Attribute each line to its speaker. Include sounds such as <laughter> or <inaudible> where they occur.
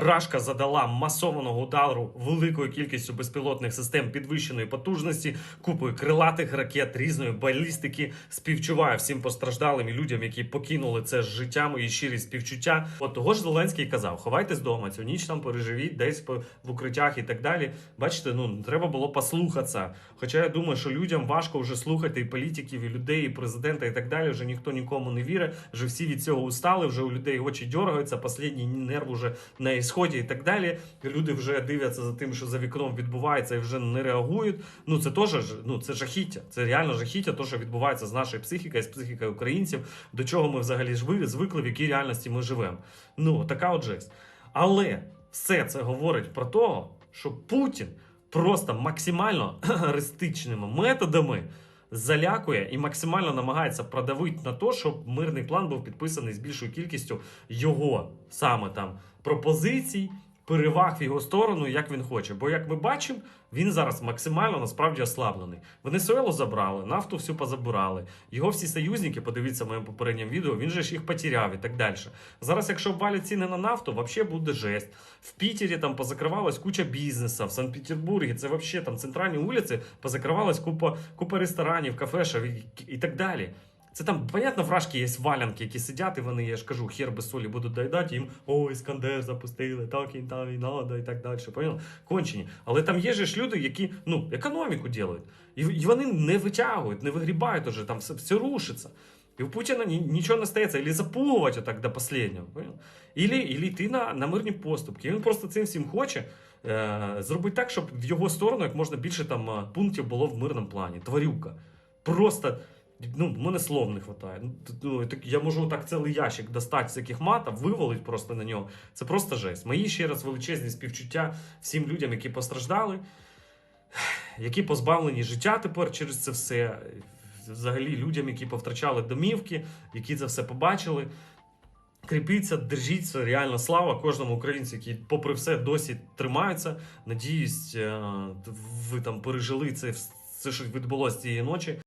Speaker 1: Рашка задала масованого удару великою кількістю безпілотних систем підвищеної потужності, купою крилатих ракет, різної балістики. Співчуваю всім постраждалим і людям, які покинули це з життям і щирі співчуття. От того ж Зеленський казав: ховайтесь вдома, цю ніч там переживіть десь в укриттях і так далі. Бачите, ну треба було послухатися. Хоча я думаю, що людям важко вже слухати і політиків, і людей, і президента, і так далі. Вже ніхто нікому не вірить. Вже всі від цього устали. Вже у людей очі дергаються, останній нерв уже на ісході і так далі. Люди вже дивляться за тим, що за вікном відбувається, і вже не реагують. Ну це теж ну це жахіття. Це реально жахіття, то що відбувається з нашою психікою, з психікою українців, до чого ми взагалі жви- звикли, в якій реальності ми живемо. Ну така от жесть. Але все це говорить про те, що Путін просто максимально <clears throat> аристичними методами залякує і максимально намагається продавити на те, щоб мирний план був підписаний з більшою кількістю його саме там пропозицій. Переваг в його сторону, як він хоче. Бо, як ми бачимо, він зараз максимально насправді ослаблений. Венесуелу забрали, нафту всю позабирали. Його всі союзники, подивіться в моєму попередньому відео, він же ж їх потеряв і так далі. Зараз, якщо обвалять ціни на нафту, взагалі буде жесть. В Пітері там позакривалась куча бізнесу, в Санкт-Петербургі це взагалі там центральні вулиці, позакривалась купа, купа ресторанів, кафешів і, і так далі. Це там, понятно, вражки є валянки, які сидять, і вони, я ж кажу, хер без солі будуть доїдати, їм ой, Іскандер запустили, так і там і надо, і так далі. Поняли? Кончені. Але там є ж люди, які ну, економіку ділають. І, і вони не витягують, не вигрібають уже, там все, все рушиться. І у Путіна ні, нічого не стається, або запугувати отак до останнього. Понял? Ілі йти на, на мирні поступки. І він просто цим всім хоче е, зробити так, щоб в його сторону як можна більше там е, пунктів було в мирному плані. Тварюка. Просто. Ну, мене слов не вистачає. Ну, ну, так я можу так цілий ящик достати всяких матів, вивалити просто на нього. Це просто жесть. Мої ще раз величезні співчуття всім людям, які постраждали, які позбавлені життя тепер через це все. Взагалі людям, які повтрачали домівки, які це все побачили. Кріпіться, держіться, реально слава кожному українцю, який, попри все, досі тримаються. Надіюсь, е, ви там пережили це, все, що відбулося цієї ночі.